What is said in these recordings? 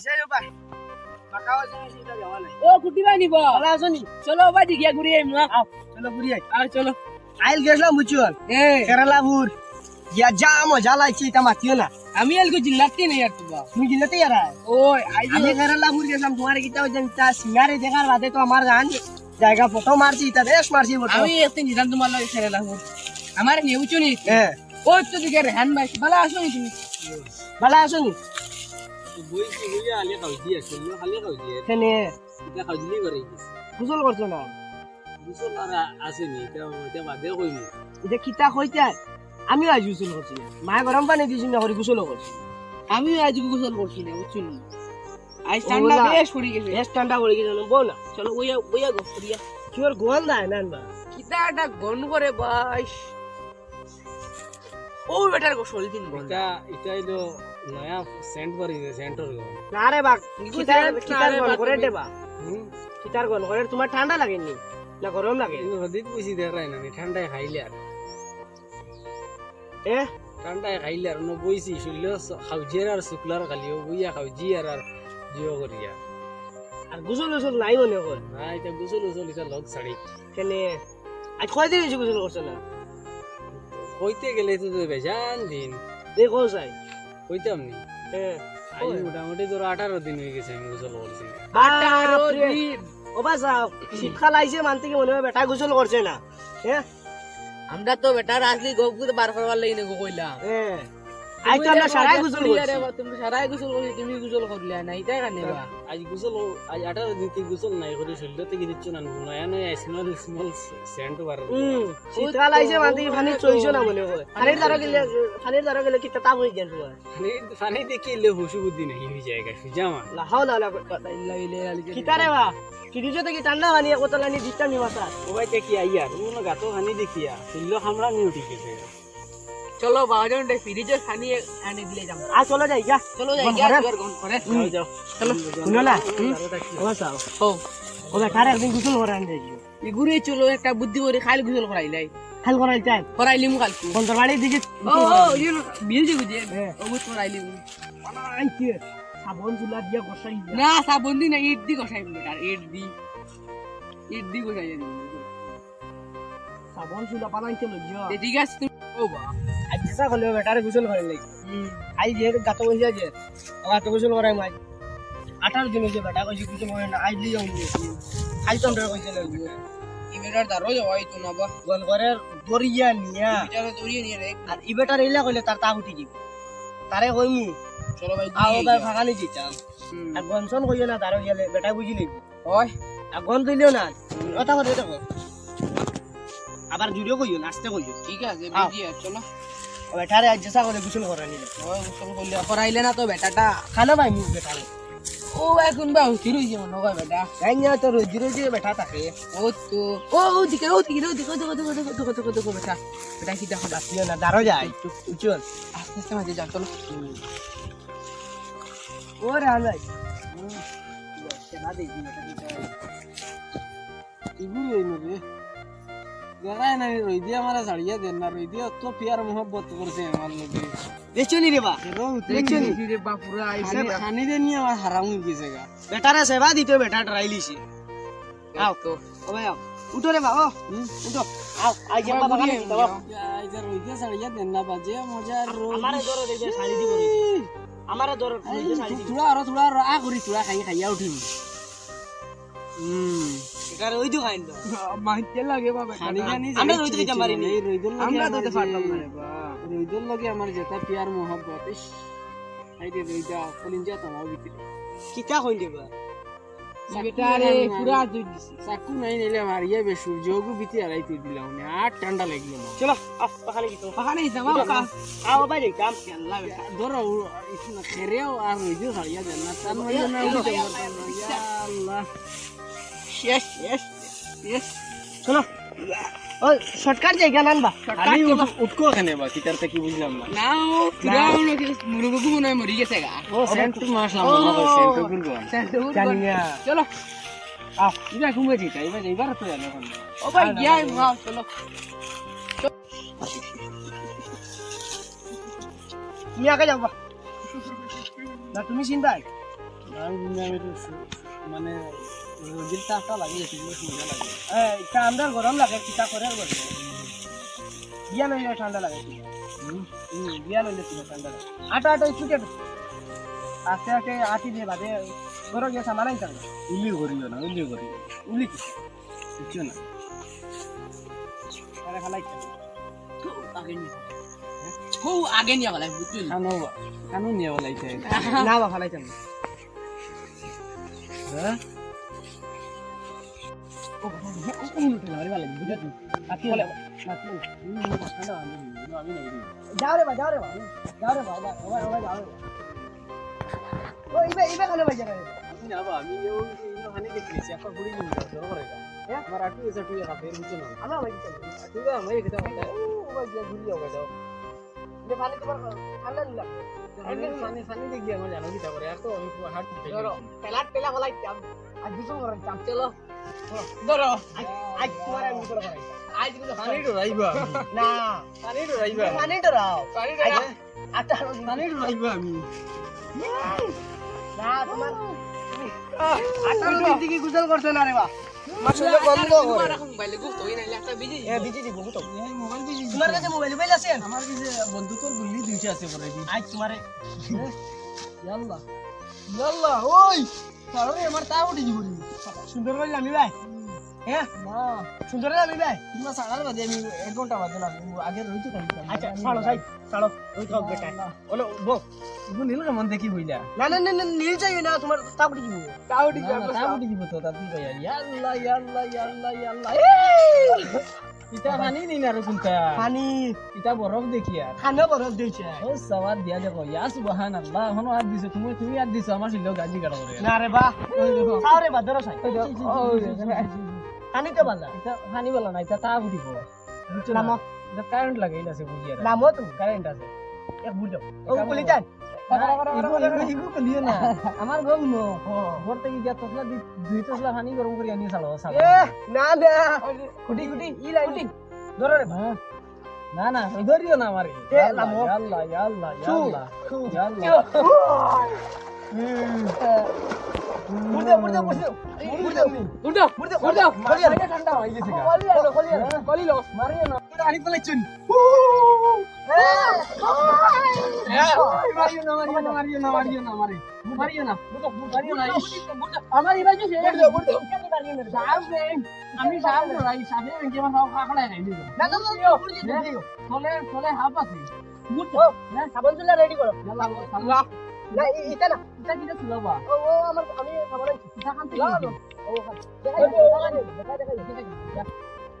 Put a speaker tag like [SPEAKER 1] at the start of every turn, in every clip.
[SPEAKER 1] এটা যাওয়া
[SPEAKER 2] ও কুটি ভাই নিব।
[SPEAKER 1] ভালো আছো নি
[SPEAKER 2] চলো ভাই দিকে ঘুরি আইম না।
[SPEAKER 1] চলো ঘুরি আই
[SPEAKER 2] আর চলো।
[SPEAKER 1] আইল গেছিলাম বুঝুন
[SPEAKER 2] এ।
[SPEAKER 1] কেরালাপুর গিয়া যা মজা লাগছে এটা মাতিও না
[SPEAKER 2] আমি আলকো জিল্লাতে নেই আর তুবা
[SPEAKER 1] তুমি গিলাতে ইয়ারা
[SPEAKER 2] ওই
[SPEAKER 1] আমি কেরালাপুর গেছিলাম তোমার কিতা ওই তা দেখার বাদে তো আমার জান জায়গা ফটো মারছি তা বেশ মারছি ফটো।
[SPEAKER 2] আমি একদিন জিলাম তোমার লাগে লাগবো আমার নিয়ে উঁচু নি
[SPEAKER 1] হ্যাঁ
[SPEAKER 2] ওই তো দিকে রেহান ভাই ভালো আসো নি তুমি?
[SPEAKER 1] ভালো নি
[SPEAKER 3] ন এটা
[SPEAKER 1] গুজল করছ না?
[SPEAKER 3] আর আসেনি এটা এটা বাদে কইনি
[SPEAKER 1] এটা কিতা কইতা আমিও আজ গুসল করছি মায়ে গরম পানি দিছি না করে গুসল করছি
[SPEAKER 2] আমি আজ গোসল করছি না উঁচু নি? আজ ঠান্ডা বেশ পড়ে গেছে।
[SPEAKER 1] বেশ ঠান্ডা পড়ে গেছে বল। না
[SPEAKER 2] চলো ওইয়া ওইয়া গো করিয়া
[SPEAKER 1] গোল দেয় না বা
[SPEAKER 2] কিতা একটা গন করে বাইশ ও বেটার গো শরীর দিন গন
[SPEAKER 3] এটা এটা হইল নয়া সেন্ট বাড়িছে সেন্টর
[SPEAKER 1] না রে বা কিতার কিতার গন করে দেবা
[SPEAKER 3] হুম
[SPEAKER 1] কিতার গন করে তোমার ঠান্ডা লাগেনি না গরম লাগে
[SPEAKER 3] কিন্তু হদিত বুঝি দেখাই না ঠান্ডায় খাইলে আর
[SPEAKER 1] এ
[SPEAKER 3] ঠান্ডায় খাইলে আর ন বইছি শুনল খাওজির আর শুক্লার খালিও বইয়া খাওজি আর আর জিও করিয়া
[SPEAKER 1] আর গুসল গুসল নাই মনে কর
[SPEAKER 3] না এটা গুসল উসল এটা লগ ছাড়ি।
[SPEAKER 1] কেনে? আজ কয় দিন গুসল করছ না?
[SPEAKER 3] কইতে গেলে তো বেজান দিন।
[SPEAKER 1] দেখ চাই
[SPEAKER 3] কইতাম নি?
[SPEAKER 1] হ্যাঁ
[SPEAKER 3] আজ মোটামুটি তোর আঠারো দিন হয়ে গেছে আমি গোসল করছি।
[SPEAKER 2] আঠারো দিন
[SPEAKER 1] ও বা যাও শীতকাল আইছে মানতে কি মনে হয়? বেটা গোসল করছে না। হ্যাঁ?
[SPEAKER 2] আমরা তো বেটার আসলি গপ বার করবার লাগি না গো কইলাম।
[SPEAKER 1] হ্যাঁ। আজ তো আমরা সারাই গুসল করছি।
[SPEAKER 2] তুমি সারাই গোসল করছি তুমি গোসল করলে না এটাই কানে বা?
[SPEAKER 3] আজ গুসল আজ আঠারো দিন থেকে নাই করে শরীর থেকে দিচ্ছ না নয়া নয়া স্মল স্মল সেন্ট বার
[SPEAKER 1] শীতকাল আইছে মানতে কি ফানি না মনে হয়। ফানির দ্বারা গেলে ফানির দ্বারা গেলে কি তাপ যায় তোমার
[SPEAKER 3] ফানি ফানি দেখি এলে হুসু বুদ্ধি নাই হয়ে জায়গা সুজা মা।
[SPEAKER 1] লাহাও না না
[SPEAKER 2] লাগিলে
[SPEAKER 1] কিতারে বা? ফ্রিজে থেকে ঠান্ডা পানি কত লানি দিতাম মাথা।
[SPEAKER 3] ও ভাই দেখি আইয়া তুমি গাতো ফানি দেখিয়া শরীর নিয়ে উঠি গেছে।
[SPEAKER 2] চলো বাজন ডে ফ্রিজে খানি আনি দিলে যাম
[SPEAKER 1] আর চলো যাই যা।
[SPEAKER 2] চলো যাই
[SPEAKER 1] করে।
[SPEAKER 2] ঘর। গন করে
[SPEAKER 3] যাও যাও।
[SPEAKER 2] চলো
[SPEAKER 1] শুনো না ও চাও
[SPEAKER 2] হো
[SPEAKER 1] ও। বেটারে একদিন গুসল করে আনতে যাই
[SPEAKER 2] ইগুরে চলো একটা বুদ্ধি করে খালি গোসল করাই লাই
[SPEAKER 1] খাল করাই চাই
[SPEAKER 2] করাইলি মু কালকু।
[SPEAKER 1] বন্ধর বাড়ির দিকে
[SPEAKER 2] ও ও ইউ বিল দি বুঝে।
[SPEAKER 1] হ্যাঁ।
[SPEAKER 2] ও বুঝ করাইলি মু
[SPEAKER 1] আইছে সাবন চুলা দিয়া গসাই
[SPEAKER 2] না সাবন দি না ইট দি কষাই বেটার ইট দি। ইট দি কষাই দি
[SPEAKER 1] সাবন চুলা পালাইতে লইয়া
[SPEAKER 2] ঠিক আছে তুমি ও বা।
[SPEAKER 1] আজ যেসা হলেও বেটারে গুসল করে লাগি। আই যে গাতো বসে যে গাতো গুসল করাই মাই। আঠারো দিন হয়েছে বেটা কইছে গুসল করে না আইলি যাও আই তো আমরা কইছে লাগবে
[SPEAKER 2] ইবেটার দারো যাওয়াই তো না বা
[SPEAKER 1] গল করে দরিয়া নিয়া
[SPEAKER 2] নিয়ে রে
[SPEAKER 1] আর ইলা কইলে তার তা উঠি দিব। তারে কইমু
[SPEAKER 2] চলো ভাই
[SPEAKER 1] আও ভাই ফাগানি দিতাম আর গনসন কইও না তারও গেলে বেটা বুঝি লইব
[SPEAKER 2] ওই
[SPEAKER 1] আর গন দিলেও না কথা কথা দেখো আবার জুড়িও কইও নাচতে কইও
[SPEAKER 2] ঠিক আছে। বুঝি চলো
[SPEAKER 1] বেটারে আজ যেসা করে গুসল করে নিলে
[SPEAKER 2] গোসল করলে করাইলে না তো বেটাটা
[SPEAKER 1] খানা পাই মুখ বেটারে
[SPEAKER 2] ও এখন বা স্থির হয়েছে মনে হয় বেটা
[SPEAKER 1] তাই তো রোজি রোজি বেটা থাকে
[SPEAKER 2] ও তো ও ও দিকে ও দিকে ও দিকে দেখো দেখো দেখো দেখো দেখো দেখো বেটা বেটা কি দেখো দেখো
[SPEAKER 1] না দাঁড়ো যায় উচল
[SPEAKER 2] আস্তে আস্তে মাঝে যাও চলো
[SPEAKER 1] ও রে আলাই সেবা দেই বেটা
[SPEAKER 3] ইগুরি হই নবে দেখাই না রই দিয়ে আমার ছাড়িয়া দেন না রই দিয়ে তো পিয়ার মোহব্বত করছে আমার লোকে
[SPEAKER 1] দেখছ রে বা দেখছ
[SPEAKER 2] রে বাপুরা
[SPEAKER 1] আইসে বা।
[SPEAKER 3] খানি দে নিয়ে আমার হারাম হয়ে গেছে গা
[SPEAKER 1] বেটারে সেবা দিতে বেটা ট্রাইলিছি আও
[SPEAKER 2] তো
[SPEAKER 1] ও ভাই আও উঠো রে বা ও উঠো আও আই যে বাবা কানে দিতে বাবা
[SPEAKER 3] আইজা রই দিয়ে ছাড়িয়া দেন না বাজে মজা
[SPEAKER 1] আমারে দিব রে আমারে ধরো দেখে শাড়ি দিব
[SPEAKER 3] থোড়া আর থোড়া আর আ করি খাই খাইয়া উঠিম হুম
[SPEAKER 1] ওই তো খাইন তো।
[SPEAKER 2] মাইতে লাগে বাবা
[SPEAKER 3] খানি খানি
[SPEAKER 1] আমরা রই দিকে জামারি নি।
[SPEAKER 3] রইদুল
[SPEAKER 2] আমরা তো পারতাম না রে বা।
[SPEAKER 3] রইদুল লগে আমার যেটা পিয়ার মোহব্বত ইস আই দে রইদা কলিঞ্জা তামাও ভিতরে
[SPEAKER 1] কিতা কইন দিবা
[SPEAKER 2] বেটা পুরা দুই দিছি।
[SPEAKER 3] চাকু নাই নিলে মারিয়া বে সূর্যগু বিতি আড়াইতে দিলাম না আর ঠান্ডা লাগল না।
[SPEAKER 1] চলো পাখানে আও
[SPEAKER 2] বেটা
[SPEAKER 3] ধরো ইসনা খেরেও আর দেন না তার না আল্লাহ।
[SPEAKER 1] শেষ শেষ শেষ চলো। ও শর্টকাট জায়গা নানবা
[SPEAKER 3] আমি উঠকো এখানে বা কিতারতে কি বুঝলাম না।
[SPEAKER 2] না ও পুরা মনে কি মুরগু মনে মরি গেছে গা।
[SPEAKER 3] ও সেন্ট মাসলাম মনে হয় সেন্ট গুলগো
[SPEAKER 1] জানি না।
[SPEAKER 2] চলো।
[SPEAKER 1] আও
[SPEAKER 3] ইবা ঘুমে যেটা এবার এবার তো জানো এখন।
[SPEAKER 2] ও ভাই গিয়া মাও চলো।
[SPEAKER 1] তুমি আগে যাবা না তুমি চিন্তাই
[SPEAKER 3] আমি দিনে আমি তো সু- মানে রোগীর টাকা লাগে সেগুলো সুবিধা লাগে।
[SPEAKER 1] হ্যাঁ ঠান্ডা গরম লাগে কিতা করে বলবে বিয়া নইলে ঠান্ডা লাগে। বিয়া নইলে কি ঠান্ডা লাগে। আটা আটা ছুটে আস্তে আস্তে আটি দিয়ে বাদে ঘর গিয়ে সামান আনতে হবে।
[SPEAKER 3] উলি করিও না উলি করিও।
[SPEAKER 1] উলি কি?
[SPEAKER 3] কিছু না।
[SPEAKER 1] আরে খালাই
[SPEAKER 2] আগে নিয়ে হো আগে নিয়ে গেলাম বুঝলি
[SPEAKER 3] কানো কানো নিয়ে বলাইছে
[SPEAKER 1] না বা
[SPEAKER 3] হ্যাঁ?
[SPEAKER 1] যাও রে বা যাও রে বা যাও রে বা ওবা ওবা ওবা যাও রে বা ও ইবে ইবে খানে বাজে রে
[SPEAKER 3] আমি যাব আমি এও ওখানে দেখেছি একটা ঘুরি নিয়ে যাব করে আমার আটু এসে তুই একা ফের বুঝছ না
[SPEAKER 1] আমরা বাজে চল
[SPEAKER 3] তুই আমি এটা বলতে ও ওবা গিয়ে ঘুরি যাবে যাও
[SPEAKER 1] যে পানি তোমার ঠান্ডা
[SPEAKER 3] ফানি দেখি আমার জানো কি করে আর আমি হাট
[SPEAKER 1] ধরো পেলা বলাই দুটো করে চাম চলো
[SPEAKER 2] ধরো।
[SPEAKER 1] আজ তোমার আমি দুটো করে আজ দুটো
[SPEAKER 3] পানি ডরাইবা
[SPEAKER 1] না।
[SPEAKER 3] পানি ডরাইবা
[SPEAKER 1] পানি ডরাও
[SPEAKER 3] পানি
[SPEAKER 1] আজ আটা
[SPEAKER 3] পানি ডরাইবা আমি।
[SPEAKER 1] না তোমার আটা দিন গুজল করছ না রে বা? মাসুলে বন্ধ করে।
[SPEAKER 2] মোবাইলে গুপ্ত হয়ে নাইলে একটা বিজি
[SPEAKER 1] এ বিজি দিব তো
[SPEAKER 3] এই মোবাইল দিয়ে
[SPEAKER 1] তোমার কাছে মোবাইল মোবাইল আছে?
[SPEAKER 3] আমার কাছে বন্ধুকর গুলি দুইটা আছে পরে।
[SPEAKER 1] আজ তোমারে
[SPEAKER 3] ইয়াল্লা। ইয়াল্লা ওই! তারে আমার তা উঠে দিব
[SPEAKER 1] সুন্দর করে আমি ভাই। হ্যাঁ?
[SPEAKER 3] না।
[SPEAKER 1] সুন্দর আমি ভাই।
[SPEAKER 3] তোমরা সাড়ার বাদে আমি এক ঘণ্টা বাদে না আগে রইতে থাকি
[SPEAKER 1] আচ্ছা ছাড়ো সাই ছাড়ো। ওই তো বেটা ওলো বো।
[SPEAKER 3] ইবু নীল কেমন দেখি হইলা
[SPEAKER 1] না না না নীল চাই না তোমার তাপড়ি দিব তাপড়ি
[SPEAKER 3] না না তা উঠে দিব তো তা তুই কইয়া ইয়াল্লা ইয়াল্লা ইয়াল্লা ইয়াল্লা। ইটা পানি নি না রে কুনটা
[SPEAKER 1] পানি
[SPEAKER 3] ইটা বরফ দেখি আর
[SPEAKER 1] খানা বরফ দিয়েছে
[SPEAKER 3] ও সওয়ার দিয়া দেখো। ইয়া সুবহানাল্লাহ হনো আর দিছো। তুমি তুমি আর দিছো আমার শিলো গাজি কাটা করে
[SPEAKER 1] না রে বা।
[SPEAKER 3] ওই দেখো।
[SPEAKER 1] খাও রে বা ধরো সাই পানি তো বালা।
[SPEAKER 3] এটা পানি বলা না এটা তা উঠিব বুঝছ না
[SPEAKER 1] নামো
[SPEAKER 3] কারেন্ট লাগাইল আছে বুঝিয়া
[SPEAKER 1] নামো তুমি
[SPEAKER 3] কারেন্ট আছে।
[SPEAKER 1] এক বুঝো ও কুলি যান।
[SPEAKER 3] আমার গম নো ঘর থেকে গিয়া তসলা দুই তসলা পানি গরম করে আনি চালো
[SPEAKER 1] এ না না কুটি কুটি ই লাইন। ধরো রে
[SPEAKER 3] না না ধরিও না আমারে।
[SPEAKER 1] এ, লামো।
[SPEAKER 3] ইয়াল্লা ইয়াল্লা
[SPEAKER 1] চু।
[SPEAKER 3] ইয়াল্লা ইয়াল্লা
[SPEAKER 1] বুঝো বুঝো বুঝো বুঝো
[SPEAKER 3] উঠো
[SPEAKER 1] বুঝো বুঝো
[SPEAKER 3] কলি আরে ঠান্ডা হয়ে গেছে গা।
[SPEAKER 1] কলি আনো কলি আনো
[SPEAKER 3] কলি লো। মারিও না। আনি ফেলাইছুন
[SPEAKER 1] বুঝো
[SPEAKER 3] সাপ নেই আমি সাপ কাকড়ায় খাই দিল
[SPEAKER 1] না না না বুঝো বুঝো
[SPEAKER 3] চলে চলে হাফ আছে
[SPEAKER 1] সাবান চুলা রেডি ও আমার আমি সাবান
[SPEAKER 3] এটা খান থেকে
[SPEAKER 1] ও দেখাই দে দেখাই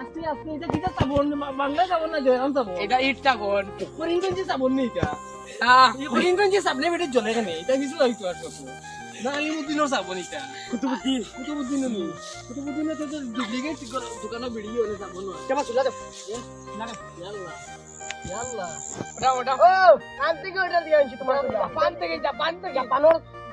[SPEAKER 1] আচ্ছা
[SPEAKER 3] নো এটা না
[SPEAKER 2] ইট সাবন
[SPEAKER 3] করিমগঞ্জি সাবন নেই এটা? করিমগঞ্জি সাবনে বেটে জ্বলে কেন এটা কিছু লাগতো আর না আলিমুদ্দিনের সাবন এটা। কুতুবুদ্দিন। কুতুবুদ্দিন নি। কুতুবুদ্দিন তো ডুপ্লিকেট দোকানে বেরিয়ে হলে সাবন
[SPEAKER 1] কেমন চলে যাও
[SPEAKER 3] ইয়াল্লা ইয়াল্লা
[SPEAKER 2] ওটা ওটা
[SPEAKER 1] ও কান থেকে ওটা দিয়ে আনছি তোমার
[SPEAKER 2] পান থেকে যা পান থেকে।
[SPEAKER 1] জাপানোর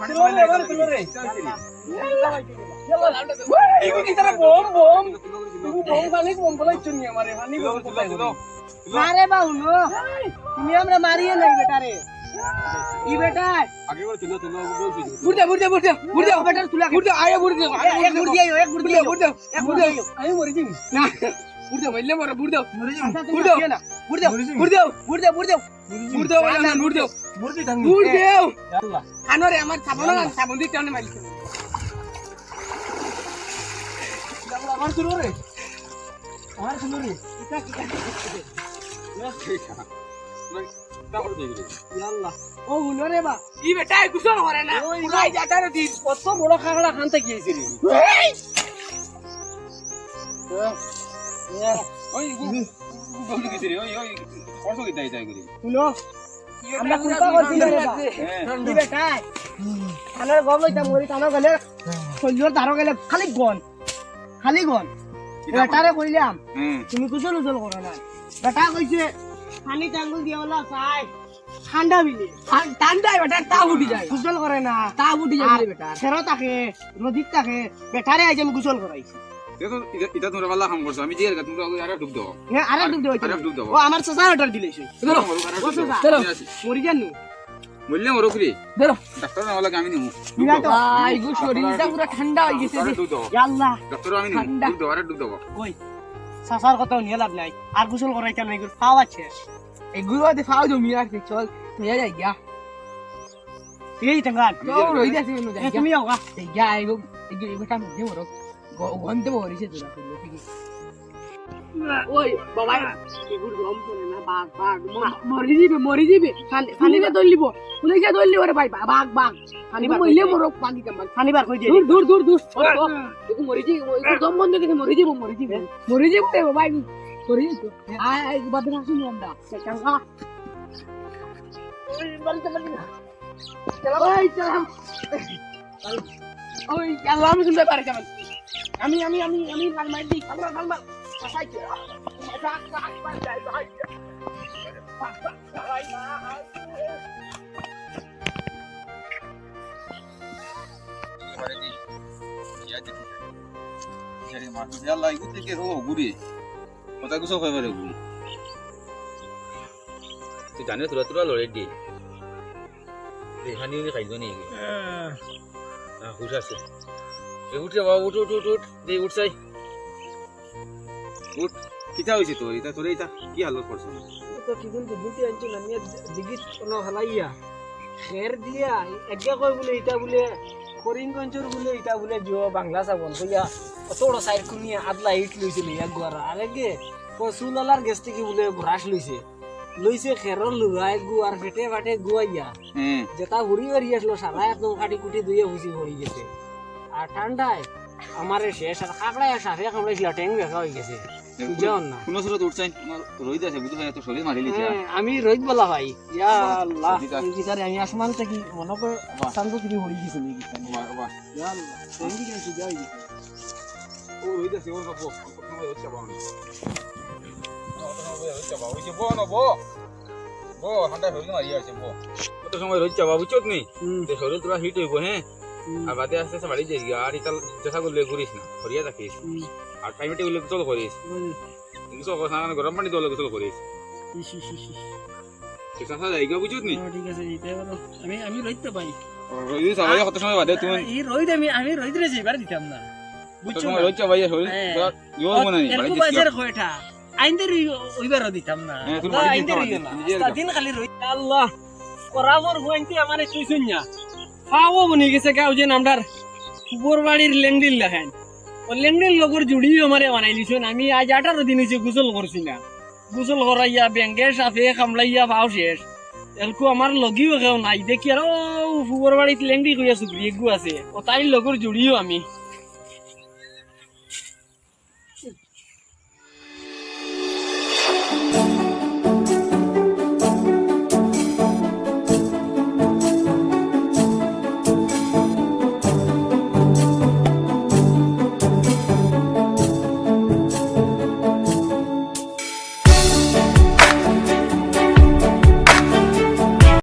[SPEAKER 2] তুলো তুলো তুলো
[SPEAKER 3] তুলো তুলো
[SPEAKER 1] মারে বাবু তুমি আমরা মারিয়ে নাই বেটা রে ই বেটা
[SPEAKER 2] বুড়দে বুড়দে বুড়দে বুড়দে বেটার তুলা বুড়দে আয় বুড়দে
[SPEAKER 1] এক গুড় দিয়ে এক
[SPEAKER 2] বুড়দে
[SPEAKER 1] এক গুড় দিয়ে
[SPEAKER 3] আমি মরি যাই
[SPEAKER 1] না
[SPEAKER 2] বুড় দাও মাইলে মরে বুড় দাও বুড় দাও
[SPEAKER 3] না। বুড় দাও,
[SPEAKER 2] বুড় দাও
[SPEAKER 3] বুড় দাও, বুড় দাও।
[SPEAKER 2] বুড় দাও না বুড় দাও বুড় দাও
[SPEAKER 1] আল্লাহ
[SPEAKER 2] আনোরে আমার সাবন সাবন দিতে আনে মাইল
[SPEAKER 1] আমার শুরু রে আমার শুরু রে
[SPEAKER 3] আল্লাহ। ও, হুলো রে বা।
[SPEAKER 2] ই বেটা না
[SPEAKER 3] কত বড় খাগড়া খান থেকে গিয়েছে রে।
[SPEAKER 4] ওই বন্ধু গেছি রে ওই ওই কত গিতা ইতা করি
[SPEAKER 3] হুলো, আমরা কুলপা করছি না রে বা। কি বেটা? খানার গম লইতাম, মরি টানো গেলে, শরীরের ধারো গেলে খালি গন খালি গন বেটারে কইলাম তুমি কুশল উজল করো না। বেটা কইছে পানি টাঙ্গুল দিয়ে বলা চাই ঠান্ডা বিলে
[SPEAKER 2] ঠান্ডায় বেটা তা উঠি যায়।
[SPEAKER 3] গোসল করে না।
[SPEAKER 2] তা উঠি যায় বেটা
[SPEAKER 3] ফেরত থাকে নদীত থাকে বেটারে আজ আমি গোসল করাইছি।
[SPEAKER 4] দেখো ইতা- ইতা তোমরা ভালো কাম করছ। আমি দিয়ে তোমরা আরে ডুব দাও।
[SPEAKER 3] হ্যাঁ আরে ডুব দেওয়া
[SPEAKER 4] আরে ডুব দাও।
[SPEAKER 3] ও আমার চাচা অর্ডার দিলেছে
[SPEAKER 2] ধরো ধরো
[SPEAKER 3] মরি জানু
[SPEAKER 4] মূল্য মরো করি
[SPEAKER 2] ধরো।
[SPEAKER 4] ডাক্তার না বলা আমি নিমু।
[SPEAKER 3] বিরা
[SPEAKER 2] গো শরীরটা পুরো ঠান্ডা হয়ে গেছে
[SPEAKER 4] আরে ডুব দাও।
[SPEAKER 3] আল্লাহ
[SPEAKER 4] ডাক্তার আমি নিমু। ডুব দাও আরে ডুব দাও।
[SPEAKER 3] কই? চাচার কথা নিয়ে লাভ নাই। আর গোসল করাইতাম না এগুলো পাওয়া শেষ।
[SPEAKER 2] এগুলো দে ফাও জমি চল। নিয়ে যাই গিয়া।
[SPEAKER 3] এই টাঙ্গাল।
[SPEAKER 2] তো রই যাচ্ছে
[SPEAKER 3] এ,
[SPEAKER 2] যাই
[SPEAKER 3] তুমি আও গা।
[SPEAKER 2] গিয়া এগো এগুলো বেটা মধ্যে মরো গন্তে মরিছে তোরা আমি
[SPEAKER 3] আমি আমি আমি লাল মার দিই লাল মার পাশাইতে
[SPEAKER 4] এবারে দি ইয়া দেখি জানি মাছ আল্লাহ ইগু থেকে রো গুরি কথা কুছো কইবারে গু তুই জানে তোরা তোরা লড়ে দি। দেখানি উনি নি হ্যাঁ। হুশ আছে। এ উঠে বাবা উঠ উঠ উঠ উঠ। দে উঠ চাই। উঠ। কিতা হইছে তোর? ইতা তোর ইতা কি হালত করছ?
[SPEAKER 3] তো কি কিন্তু দুটি আনছি না? নিয়ে দিগিত কোনো হালাইয়া খের দিয়া। একে কই বলে এটা বলে করিমগঞ্জের বলে এটা বলে জিও বাংলা সাবন কইয়া কত বড় সাইড কুনিয়া আদলা ইট লইছিল এক গোয়ারা আরে গে কসুলালার গেছ থেকে বলে ব্রাশ লইছে লইছে খেরর লুগাই গুয়ার ফেটে ফাটে গুয়াইয়া
[SPEAKER 4] হ্যাঁ
[SPEAKER 3] যেটা ঘুরি বেরি আসলো সারা একদম কাটি কুটি দুইয়ে ভুসি পড়ে গেছে। আর ঠান্ডায় আমারে শেষ আর কাকড়ায় সাফে কামড়াইছিল ট্যাং বেকা হয়ে গেছে। বুঝাও না।
[SPEAKER 4] কোন সুরত উঠছাই রোহিত আছে বুঝো তো শরীর মারি লিছে।
[SPEAKER 3] হ্যাঁ, আমি রোহিত বলা ভাই ইয়া। আমি আসমান থেকে মনে করে শান্ত ইয়া
[SPEAKER 4] রোহিত হচ্ছে বাবু কত সময় রোজ যাবা বুঝছত নি শরীর তোরা হিট হইব হ্যাঁ? আর বাদে আস্তে আস্তে বাড়ি যাই আর ইতাল চেষ্টা করলে ঘুরিস না ঘুরিয়া থাকিস। আর টাইমে টেবিলে গোসল করিস। গোসল করিস না গরম পানি দলে গোসল করিস।
[SPEAKER 3] ইস।
[SPEAKER 4] চেষ্টা জায়গা বুঝছত নি?
[SPEAKER 3] হ্যাঁ, ঠিক আছে আমি আমি রোহিত তো ভাই
[SPEAKER 4] সবাই কত সময় বাদে? তুমি
[SPEAKER 3] এই রোহিত আমি আমি রোহিত রে যাইবার দিতাম না। বুঝছ
[SPEAKER 4] শরীর?
[SPEAKER 3] হ্যাঁ।
[SPEAKER 4] তোরা ইও মনে নেই বাড়ি
[SPEAKER 3] বাজার কয়টা আইনদের ওইবার দিতাম না।
[SPEAKER 4] হ্যাঁ,
[SPEAKER 3] আইনদের
[SPEAKER 4] নিজের
[SPEAKER 3] আস্তা দিন খালি রই আল্লাহ করাবর হইতে আমারে চুইছুন না। পাও বনি গেছে গাও যে নামদার উপর বাড়ির লেংডিল লেখেন ও লেংডিল লগর জুড়ি আমারে বানাই দিছুন আমি আজ আঠারো দিন হয়েছে গুসল করছি না। গুসল করাইয়া, ব্যাংকে সাফে খামলাইয়া পাও শেষ। এরকম আমার লগিও কেউ নাই, দেখি আর ও উপর বাড়িত লেংডি কইয়া এগু আছে। ও তাই লগর জুড়িও আমি।